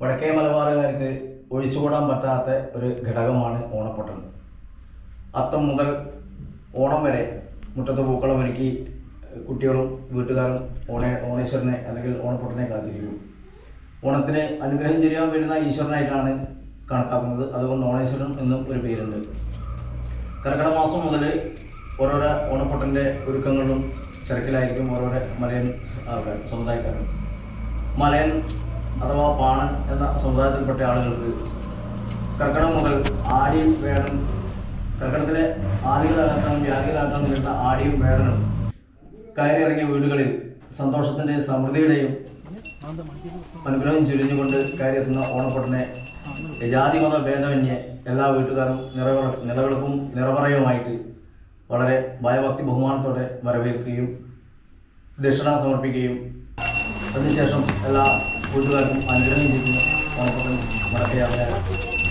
വടക്കേ മലബാറുകാർക്ക് ഒഴിച്ചുകൂടാൻ പറ്റാത്ത ഒരു ഘടകമാണ് ഓണപ്പൊട്ടൻ. അത്തം മുതൽ ഓണം വരെ മുറ്റത്ത് പൂക്കളം ഒരുക്കി കുട്ടികളും വീട്ടുകാരും ഓണ ഓണേശ്വരനെ അല്ലെങ്കിൽ ഓണപ്പൊട്ടനെ കാത്തിരിക്കും. ഓണത്തിന് അനുഗ്രഹം ചെയ്യാൻ വരുന്ന ഈശ്വരനായിട്ടാണ് കണക്കാക്കുന്നത്. അതുകൊണ്ട് ഓണേശ്വരൻ എന്നും ഒരു പേരുണ്ട്. കർക്കിടക മാസം മുതൽ ഓരോരോ ഓണപ്പൊട്ടന്റെ ഒരുക്കങ്ങളും തിരക്കിലായിരിക്കും ഓരോരോ മലയൻ ആൾക്കാർ സമുദായക്കാരും. മലയൻ അഥവാ പാണൻ എന്ന സമുദായത്തിൽപ്പെട്ട ആളുകൾക്ക് കർക്കടം മുതൽ ആടിയും വേടനും കർക്കിടത്തിലെ ആദികളാക്കണം വ്യാധികളാക്കണം വരുന്ന ആടിയും വേടനും കയറിയിറങ്ങിയ വീടുകളിൽ സന്തോഷത്തിന്റെയും സമൃദ്ധിയുടെയും അനുഗ്രഹം ചുരിഞ്ഞുകൊണ്ട് കയറിയെത്തുന്ന ഓണപ്പൊട്ടനെ ജാതിമത ഭേദമന്യേ എല്ലാ വീട്ടുകാരും നിറവിറ നിലവിളക്കും നിറവറയുമായിട്ട് വളരെ ഭയഭക്തി ബഹുമാനത്തോടെ വരവേൽക്കുകയും ദക്ഷിണ സമർപ്പിക്കുകയും. അതിനുശേഷം എല്ലാ വീട്ടുകാർക്കും അനുഗ്രഹം ചെയ്യുന്നു ഓണപ്പൊട്ടൻ വടക്കയാത്ര